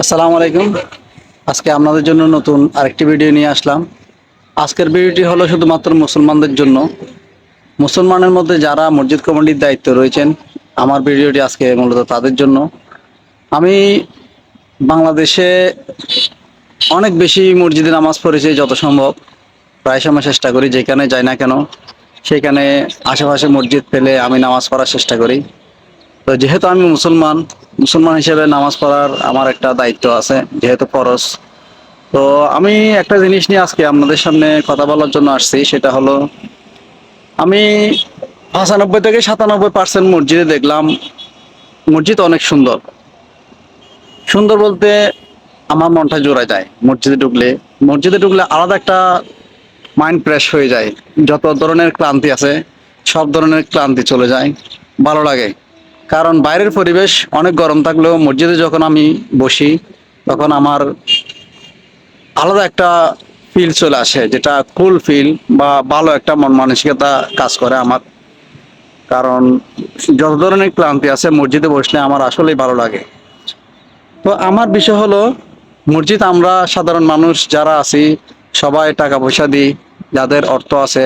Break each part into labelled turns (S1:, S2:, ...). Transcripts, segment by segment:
S1: আসসালামু আলাইকুম। আজকে আপনাদের জন্য নতুন আরেকটি ভিডিও নিয়ে আসলাম। আজকের ভিডিওটি হলো শুধুমাত্র মুসলমানদের জন্য। মুসলমানের মধ্যে যারা মসজিদ কমিটির দায়িত্ব রয়েছেন, আমার ভিডিওটি আজকে মূলত তাদের জন্য। আমি বাংলাদেশে অনেক বেশি মসজিদে নামাজ পড়েছি যত সম্ভব। প্রায় সময় চেষ্টা করি, যেখানে যাই না কেন, সেখানে আশেপাশে মসজিদ পেলে আমি নামাজ পড়ার চেষ্টা করি। তো যেহেতু আমি মুসলমান মুসলমান হিসেবে নামাজ পড়ার আমার একটা দায়িত্ব আছে, যেহেতু ফরজ। তো আমি একটা জিনিস নিয়ে আজকে আপনাদের সামনে কথা বলার জন্য আসছি, সেটা হলো, আমি পঁচানব্বই থেকে সাতানব্বই পার্সেন্ট মসজিদে দেখলাম, মসজিদ অনেক সুন্দর। সুন্দর বলতে আমার মনটা জোড়া যায় মসজিদে ঢুকলে। মসজিদে ঢুকলে আলাদা একটা মাইন্ড ফ্রেশ হয়ে যায়। যত ধরনের ক্লান্তি আছে, সব ধরনের ক্লান্তি চলে যায়, ভালো লাগে। কারণ বাইরের পরিবেশ অনেক গরম থাকলেও মসজিদে যখন আমি বসি, তখন আমার আলাদা একটা ফিল চলে আসে, যেটা কুল ফিল বা ভালো একটা মন মানসিকতা কাজ করে আমার। কারণ যত ধরনের ক্লান্তি আছে মসজিদে বসলে আমার আসলেই ভালো লাগে। তো আমার বিষয় হলো, মসজিদ আমরা সাধারণ মানুষ যারা আছি, সবাই টাকা পয়সা দিই, যাদের অর্থ আছে,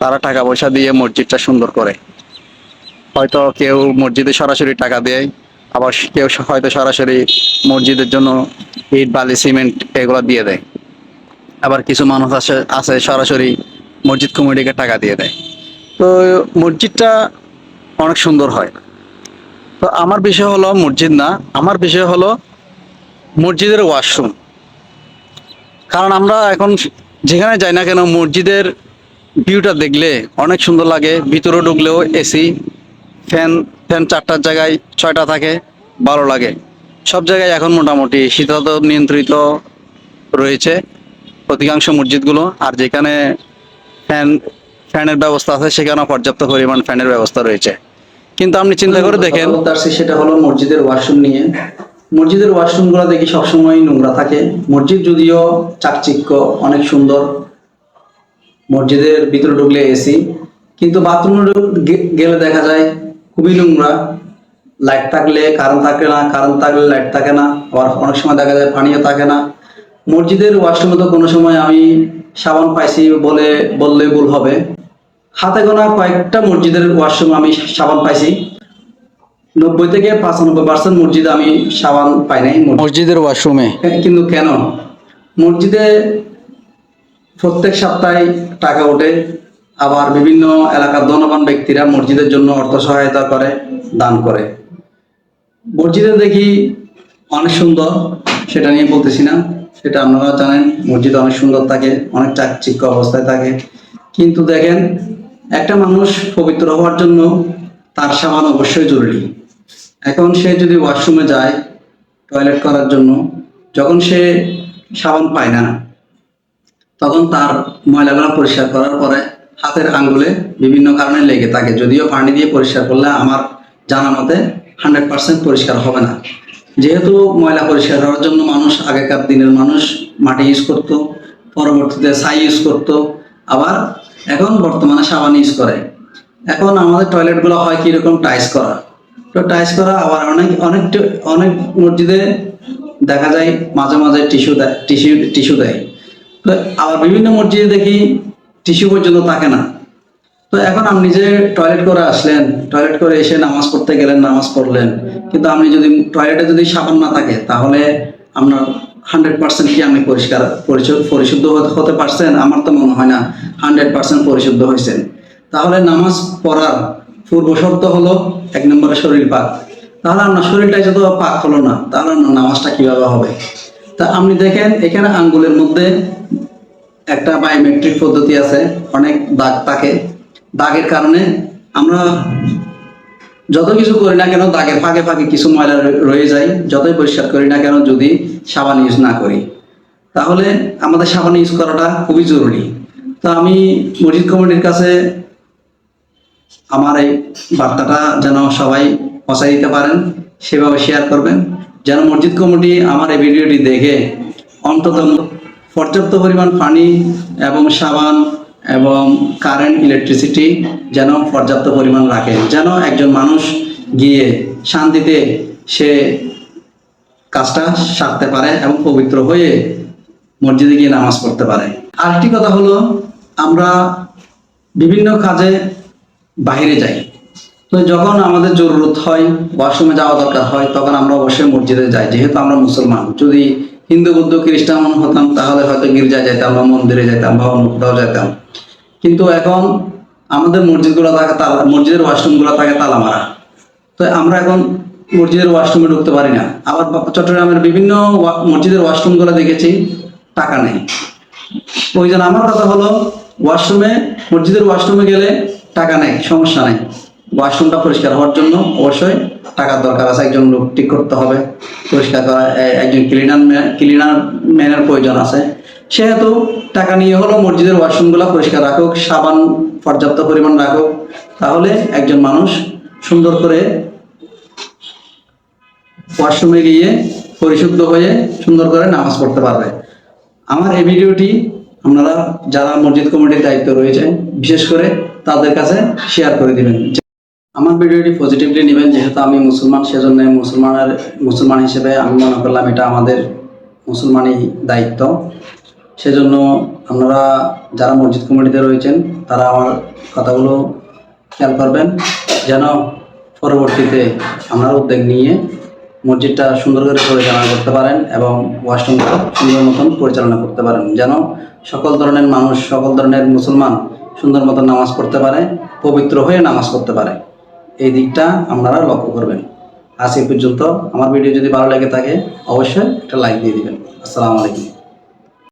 S1: তারা টাকা পয়সা দিয়ে মসজিদটা সুন্দর করে। হয়তো কেউ মসজিদে সরাসরি টাকা দেয়, আবার কেউ হয়তো সরাসরি মসজিদের জন্য ইট, বালি, সিমেন্ট এগুলো দিয়ে দেয়। আবার কিছু মানুষ আছে আছে সরাসরি মসজিদ কমিটিকে টাকা দিয়ে দেয়। তো মসজিদটা অনেক সুন্দর হয়। তো আমার বিষয় হলো মসজিদ না, আমার বিষয় হলো মসজিদের ওয়াশরুম। কারণ আমরা এখন যেখানে যাই না কেন মসজিদের ভিউটা দেখলে অনেক সুন্দর লাগে, ভিতরে ঢুকলেও এসি ফ্যান ফ্যান চারটার জায়গায় ছয়টা থাকে ভালো লাগে। সব জায়গায় এখন মোটামুটি শীতাত নিয়ন্ত্রিত রয়েছে অধিকাংশ মসজিদগুলো আর যেখানে ফ্যান ফ্যানের ব্যবস্থা আছে সেখানেও পর্যাপ্ত পরিমাণ ফ্যানের ব্যবস্থা রয়েছে। কিন্তু আপনি চিন্তা করে দেখেন সেটা হলো মসজিদের ওয়াশরুম নিয়ে। মসজিদের ওয়াশরুমগুলো দেখি সবসময় নোংরা থাকে। মসজিদ যদিও চাকচিক্য অনেক সুন্দর। মসজিদের ভিতরে ঢুকলে এসি কিন্তু বাথরুমে গেলে দেখা যায় খুবই নোংরা। লাইট থাকলে কারেন্ট থাকে না কারেন্ট থাকলে লাইট থাকে না। আবার অনেক সময় দেখা যায় পানিও থাকে না। মসজিদের ওয়াশরুমে তো কোনো সময় আমি সাবান পাইছি বলে বললে ভুল হবে। হাতে গোনা কয়েকটা মসজিদের ওয়াশরুম আমি সাবান পাইছি। নব্বই থেকে পঁচানব্বই পার্সেন্ট মসজিদে আমি সাবান পাই নাই। মসজিদের ওয়াশরুমে কিন্তু কেন? মসজিদে প্রত্যেক সপ্তাহে টাকা ওঠে। আবার বিভিন্ন এলাকার ধনবান ব্যক্তিরা মসজিদের জন্য অর্থ সহায়তা করে, দান করে। মসজিদে দেখি অনেক সুন্দর, সেটা নিয়ে বলতেছি না। সেটা আপনারা জানেন, মসজিদ অনেক সুন্দর থাকে, অনেক চাকচিক্য অবস্থায় থাকে। কিন্তু দেখেন, একটা মানুষ পবিত্র হওয়ার জন্য তার সাবান অবশ্যই জরুরি। এখন সে যদি ওয়াশরুমে যায়, টয়লেট করার জন্য, যখন সে সাবান পায় না, তখন তার ময়লাগুলো পরিষ্কার করার পরে হাতের আঙ্গুলে বিভিন্ন কারণে লেগে থাকে। যদিও পানি দিয়ে পরিষ্কার করলে আমার জানা মতে হান্ড্রেড পার্সেন্ট পরিষ্কার হবে না। যেহেতু ময়লা পরিষ্কার করার জন্য মানুষ, আগেকার দিনের মানুষ মাটি ইউজ করতো, পরবর্তীতে ছাই ইউজ করতো, আবার এখন বর্তমানে সাবান ইউজ করে। এখন আমাদের টয়লেটগুলো হয় কীরকম টাইস করা। তো টাইস করা আবার অনেক অনেক অনেক মসজিদে দেখা যায় মাঝে মাঝে টিস্যু দেয় টিস্যু টিস্যু দেয়। তো আবার বিভিন্ন মসজিদে দেখি টিস্যু পর্যন্ত থাকে না। তো এখন আপনি যে টয়লেট করে আসলেন, টয়লেট করে এসে নামাজ পড়তে গেলেন, নামাজ পড়লেন, কিন্তু আপনি যদি টয়লেটে যদি সাবান না থাকে, তাহলে আপনার হান্ড্রেড পার্সেন্ট কি আপনি পরিষ্কার পরিশু- পরিশুদ্ধ হতে- পারছেন? আমার তো মনে হয় না হান্ড্রেড পার্সেন্ট পরিশুদ্ধ হয়েছেন। তাহলে নামাজ পড়ার পূর্ব শর্ত হলো এক নম্বরে শরীর পাক। তাহলে আপনার শরীরটাই যত পাক হলো না, তাহলে আপনার নামাজটা কীভাবে হবে? তা আপনি দেখেন, এখানে আঙ্গুলের মধ্যে একটা বায়োমেট্রিক পদ্ধতি আছে, অনেক দাগ থাকে। দাগের কারণে আমরা যত কিছু করি না কেন, দাগের ফাঁকে ফাঁকে কিছু ময়লা রয়ে- যায়। যতই পরিষ্কার করি না কেন, যদি সাবান ইউজ না করি। তাহলে আমাদের সাবান ইউজ করাটা খুবই জরুরি। তো আমি মসজিদ কমিটির কাছে আমার এই বার্তাটা যেন সবাই পৌঁছাই দিতে পারেন, সেভাবে শেয়ার করবেন। যেন মসজিদ কমিটি আমার এই ভিডিওটি দেখে অন্তত পর্যাপ্ত পরিমাণ পানি এবং সাবান এবং কারেন্ট ইলেকট্রিসিটি যেন পর্যাপ্ত পরিমাণ রাখে, যেন একজন মানুষ গিয়ে শান্তিতে সে কাজটা সারতে পারে এবং পবিত্র হয়ে মসজিদে গিয়ে নামাজ পড়তে পারে। আরেকটি কথা হলো, আমরা বিভিন্ন কাজে বাইরে যাই। তো যখন আমাদের জরুরত হয় ওয়াশরুমে যাওয়া দরকার হয়, তখন আমরা অবশ্যই মসজিদে যাই, যেহেতু আমরা মুসলমান। যদি হিন্দু, বৌদ্ধ, খ্রিস্টান হতাম, তাহলে হয়তো গির্জা যেতাম বা মন্দিরে যেতাম বা অন্য কোথাও যেতাম কিন্তু এখন আমাদের মসজিদগুলো থাকে মসজিদের ওয়াশরুমগুলো থাকে তালা মারা তো আমরা এখন মসজিদের ওয়াশরুমে ঢুকতে পারি না। আবার চট্টগ্রামের বিভিন্ন মসজিদের ওয়াশরুমগুলো দেখেছি, টাকা নেই। ওই জন্য আমার কথা হলো, ওয়াশরুমে, মসজিদের ওয়াশরুমে গেলে টাকা নেই, সমস্যা নেই। ওয়াশরুমটা পরিষ্কার হওয়ার জন্য অবশ্যই টাকার দরকার আছে, একজন লোক ঠিক করতে হবে, পরিষ্কার করা একজন ক্লিনার ক্লিনার ম্যানের প্রয়োজন আছে। সেহেতু টাকা নিয়ে হলো মসজিদের ওয়াশরুমগুলো পরিষ্কার রাখুক, সাবান পর্যাপ্ত পরিমাণ রাখুক, তাহলে একজন মানুষ সুন্দর করে ওয়াশরুমে গিয়ে পরিশুদ্ধ হয়ে সুন্দর করে নামাজ পড়তে পারবে। আমার এই ভিডিওটি আপনারা যারা মসজিদ কমিটির দায়িত্ব রয়েছে বিশেষ করে তাদের কাছে শেয়ার করে দিবেন আমার ভিডিওটি পজিটিভলি নেবেন, যেহেতু আমি মুসলমান, সেজন্য মুসলমানের, মুসলমান হিসেবে আমি মনে করলাম এটা আমাদের মুসলমানই দায়িত্ব। সেজন্য আপনারা যারা মসজিদ কমিটিতে রয়েছেন, তারা আমার কথাগুলো খেয়াল করবেন, যেন পরবর্তীতে আপনারা উদ্যোগ নিয়ে মসজিদটা সুন্দর করে পরিচালনা করতে পারেন এবং ওয়াশরুমটা সুন্দর মতন পরিচালনা করতে পারেন, যেন সকল ধরনের মানুষ, সকল ধরনের মুসলমান সুন্দর মতন নামাজ পড়তে পারে, পবিত্র হয়ে নামাজ পড়তে পারে। এই দিকটা আপনারা লক্ষ্য করবেন। আজ পর্যন্ত। আমার ভিডিও যদি ভালো লেগে থাকে, অবশ্যই একটা লাইক দিয়ে দেবেন। আসসালামু আলাইকুম।